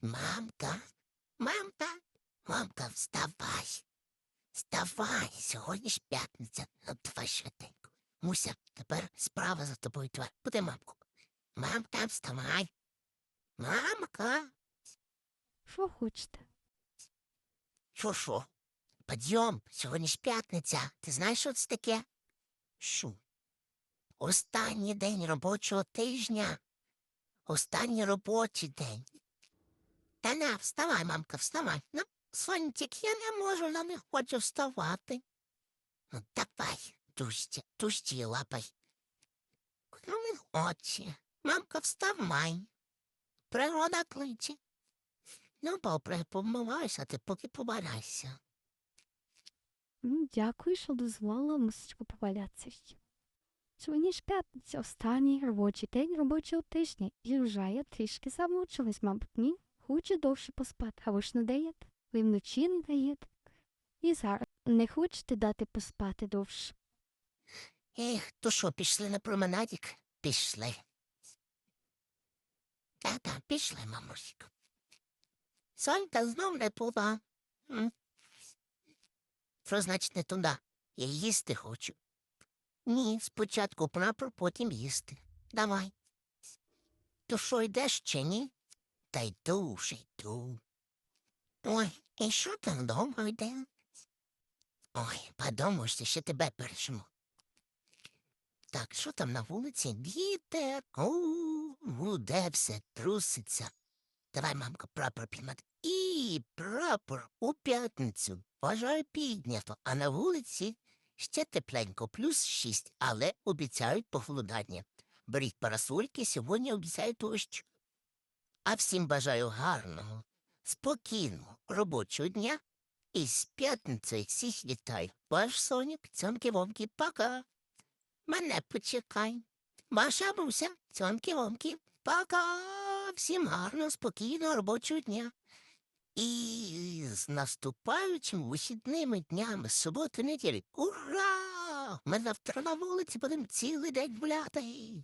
Мамка, мамка, мамка, вставай. Вставай, сьогодні ж п'ятниця. Ну, давай швиденько. Муся, тепер справа за тобою твоя. Буде мамку. Мамка, вставай. Мамка. Що хочете? Що що? Підйом, сьогодні ж п'ятниця. Ти знаєш, що це таке? Що? Останній день робочого тижня. Останній робочий день. Та на, вставай, мамка, вставай. Ну, Сонтик, я не можу, я не хочу вставати. Ну, давай, тушті, тушті лапай. Ну, хоче. Мамка, вставай. Природа кличе. Ну, добре, помивайся, ти поки побирайся. Ну, дякую, що дозволила мусочку повалятися. Сьогодні ж п'ятниця, останній робочий день робочого тижня, і вже я трішки замучилась, мабуть, ні. Хочу довше поспати, а ви ж не даєте. Ви вночі не даєте. І зараз не хочете дати поспати довше. Ех, то що, пішли на променадік? Пішли. Та-та, пішли, мамусик. Сонька знов не туди. Що значить не туди? Я їсти хочу. Ні, спочатку прапор, потім їсти. Давай. То що, йдеш чи ні? Та йду вже йду. Ой, і що там довго йде? Ой, подумаєш, ще тебе першому. Так, що там на вулиці? Вітер, у, де все труситься. Давай, мамка, прапор піймати. І прапор у п'ятницю. Бажаю піднято, а на вулиці ще тепленько, плюс шість, але обіцяють похолодання. Беріть парасольки, сьогодні обіцяють дощ. А всім бажаю гарного, спокійного робочого дня і з п'ятницею всіх вітаю. Ваш Сонік, цьомки-вомки, пока. Мене почекай. Ваша Буся, цьомки-вомки, пока. Всім гарного, спокійного робочого дня. І з наступаючими вихідними днями суботи неділі. Ура! Ми завтра на вулиці будемо цілий день гуляти.